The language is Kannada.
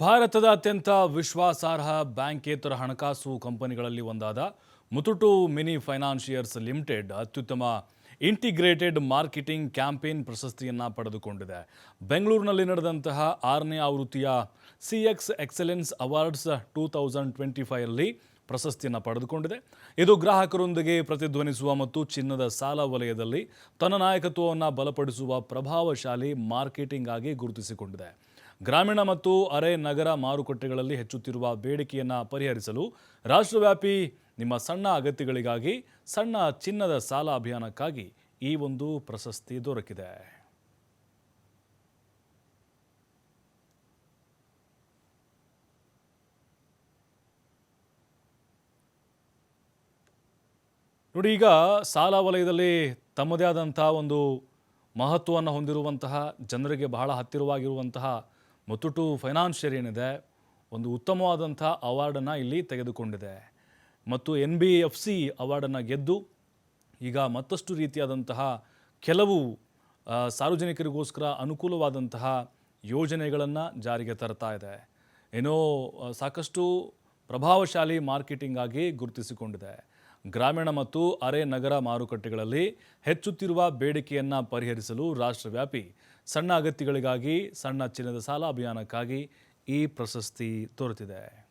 ಭಾರತದ ಅತ್ಯಂತ ವಿಶ್ವಾಸಾರ್ಹ ಬ್ಯಾಂಕೇತರ ಹಣಕಾಸು ಕಂಪನಿಗಳಲ್ಲಿ ಒಂದಾದ ಮುತುಟು ಮಿನಿ ಫೈನಾನ್ಷಿಯರ್ಸ್ ಲಿಮಿಟೆಡ್ ಅತ್ಯುತ್ತಮ ಇಂಟಿಗ್ರೇಟೆಡ್ ಮಾರ್ಕೆಟಿಂಗ್ ಕ್ಯಾಂಪೇನ್ ಪ್ರಶಸ್ತಿಯನ್ನು ಪಡೆದುಕೊಂಡಿದೆ. ಬೆಂಗಳೂರಿನಲ್ಲಿ ನಡೆದಂತಹ ಆರನೇ ಆವೃತ್ತಿಯ C X excellence awards two thousand twenty ಫೈವಲ್ಲಿ ಪ್ರಶಸ್ತಿಯನ್ನು ಪಡೆದುಕೊಂಡಿದೆ. ಇದು ಗ್ರಾಹಕರೊಂದಿಗೆ ಪ್ರತಿಧ್ವನಿಸುವ ಮತ್ತು ಚಿನ್ನದ ಸಾಲ ವಲಯದಲ್ಲಿ ತನ್ನ ನಾಯಕತ್ವವನ್ನು ಬಲಪಡಿಸುವ ಪ್ರಭಾವಶಾಲಿ ಮಾರ್ಕೆಟಿಂಗ್ ಆಗಿ ಗುರುತಿಸಿಕೊಂಡಿದೆ. ಗ್ರಾಮೀಣ ಮತ್ತು ಅರೆ ನಗರ ಮಾರುಕಟ್ಟೆಗಳಲ್ಲಿ ಹೆಚ್ಚುತ್ತಿರುವ ಬೇಡಿಕೆಯನ್ನು ಪರಿಹರಿಸಲು ರಾಷ್ಟ್ರವ್ಯಾಪಿ ನಿಮ್ಮ ಸಣ್ಣ ಅಗತ್ಯಗಳಿಗಾಗಿ, ಸಣ್ಣ ಚಿನ್ನದ ಸಾಲ ಅಭಿಯಾನಕ್ಕಾಗಿ ಈ ಒಂದು ಪ್ರಶಸ್ತಿ ದೊರಕಿದೆ. ನೋಡಿ, ಈಗ ಸಾಲ ವಲಯದಲ್ಲಿ ತಮ್ಮದೇ ಆದಂತಹ ಒಂದು ಮಹತ್ವವನ್ನು ಹೊಂದಿರುವಂತಹ, ಜನರಿಗೆ ಬಹಳ ಹತ್ತಿರವಾಗಿರುವಂತಹ ಮುತ್ತುಟು ಫೈನಾನ್ಷಿಯರ್ ಏನಿದೆ, ಒಂದು ಉತ್ತಮವಾದಂಥ ಅವಾರ್ಡನ್ನು ಇಲ್ಲಿ ತೆಗೆದುಕೊಂಡಿದೆ. ಮತ್ತು ಎನ್ ಬಿ ಎಫ್ ಸಿ ಅವಾರ್ಡನ್ನು ಗೆದ್ದು, ಈಗ ಮತ್ತಷ್ಟು ರೀತಿಯಾದಂತಹ ಕೆಲವು ಸಾರ್ವಜನಿಕರಿಗೋಸ್ಕರ ಅನುಕೂಲವಾದಂತಹ ಯೋಜನೆಗಳನ್ನು ಜಾರಿಗೆ ತರ್ತಾ ಇದೆ. ಏನೋ ಸಾಕಷ್ಟು ಪ್ರಭಾವಶಾಲಿ ಮಾರ್ಕೆಟಿಂಗ್ ಆಗಿ ಗುರುತಿಸಿಕೊಂಡಿದೆ. ಗ್ರಾಮೀಣ ಮತ್ತು ಅರೆ ನಗರ ಮಾರುಕಟ್ಟೆಗಳಲ್ಲಿ ಹೆಚ್ಚುತ್ತಿರುವ ಬೇಡಿಕೆಯನ್ನು ಪರಿಹರಿಸಲು ರಾಷ್ಟ್ರವ್ಯಾಪಿ ಸಣ್ಣ ಅಗತ್ಯಗಳಿಗಾಗಿ ಸಣ್ಣ ಚಿನ್ನದ ಸಾಲ ಅಭಿಯಾನಕ್ಕಾಗಿ ಈ ಪ್ರಶಸ್ತಿ ದೊರೆತಿದೆ